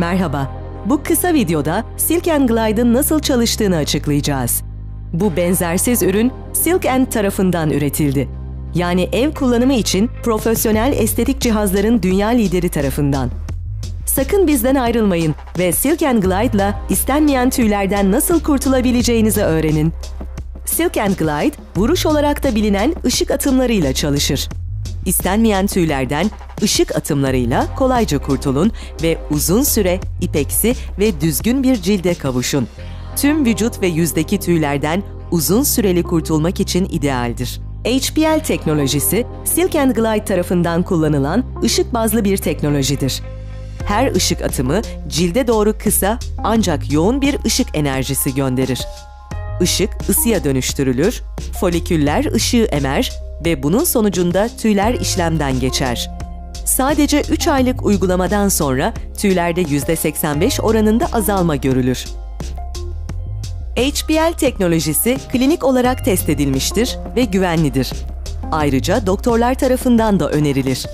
Merhaba. Bu kısa videoda Silk Glide'ın nasıl çalıştığını açıklayacağız. Bu benzersiz ürün Silk tarafından üretildi. Yani ev kullanımı için profesyonel estetik cihazların dünya lideri tarafından. Sakın bizden ayrılmayın ve Silk Glide'la istenmeyen tüylerden nasıl kurtulabileceğinizi öğrenin. Silk Glide, vuruş olarak da bilinen ışık atımlarıyla çalışır. İstenmeyen tüylerden ışık atımlarıyla kolayca kurtulun ve uzun süre ipeksi ve düzgün bir cilde kavuşun. Tüm vücut ve yüzdeki tüylerden uzun süreli kurtulmak için idealdir. HPL teknolojisi, Silk Glide tarafından kullanılan ışık bazlı bir teknolojidir. Her ışık atımı cilde doğru kısa ancak yoğun bir ışık enerjisi gönderir. Işık ısıya dönüştürülür, foliküller ışığı emer ve bunun sonucunda tüyler işlemden geçer. Sadece 3 aylık uygulamadan sonra tüylerde %85 oranında azalma görülür. HPL teknolojisi klinik olarak test edilmiştir ve güvenlidir. Ayrıca doktorlar tarafından da önerilir.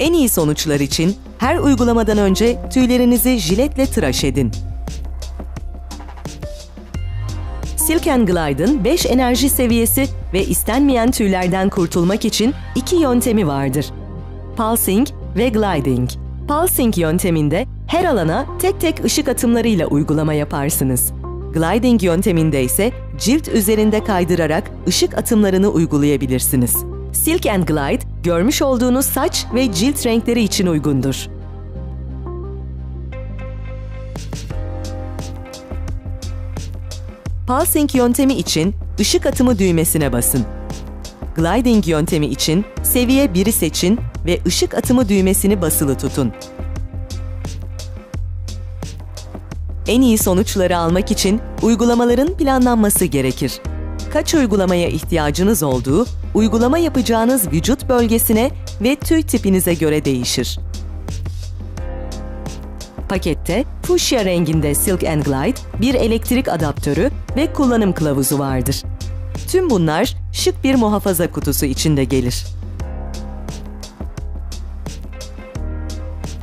En iyi sonuçlar için her uygulamadan önce tüylerinizi jiletle tıraş edin. Silk Glide'ın 5 enerji seviyesi ve istenmeyen tüylerden kurtulmak için iki yöntemi vardır. Pulsing ve Gliding. Pulsing yönteminde her alana tek tek ışık atımlarıyla uygulama yaparsınız. Gliding yönteminde ise cilt üzerinde kaydırarak ışık atımlarını uygulayabilirsiniz. Silk Glide, görmüş olduğunuz saç ve cilt renkleri için uygundur. Pulsing yöntemi için ışık atımı düğmesine basın. Gliding yöntemi için seviye 1'i seçin ve ışık atımı düğmesini basılı tutun. En iyi sonuçları almak için uygulamaların planlanması gerekir. Kaç uygulamaya ihtiyacınız olduğu, uygulama yapacağınız vücut bölgesine ve tüy tipinize göre değişir. Pakette fuşya renginde Silk Glide, bir elektrik adaptörü ve kullanım kılavuzu vardır. Tüm bunlar şık bir muhafaza kutusu içinde gelir.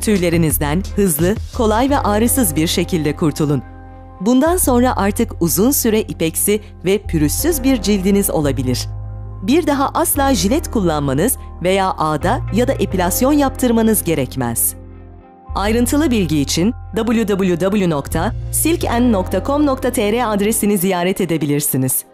Tüylerinizden hızlı, kolay ve ağrısız bir şekilde kurtulun. Bundan sonra artık uzun süre ipeksi ve pürüzsüz bir cildiniz olabilir. Bir daha asla jilet kullanmanız veya ağda ya da epilasyon yaptırmanız gerekmez. Ayrıntılı bilgi için www.silken.com.tr adresini ziyaret edebilirsiniz.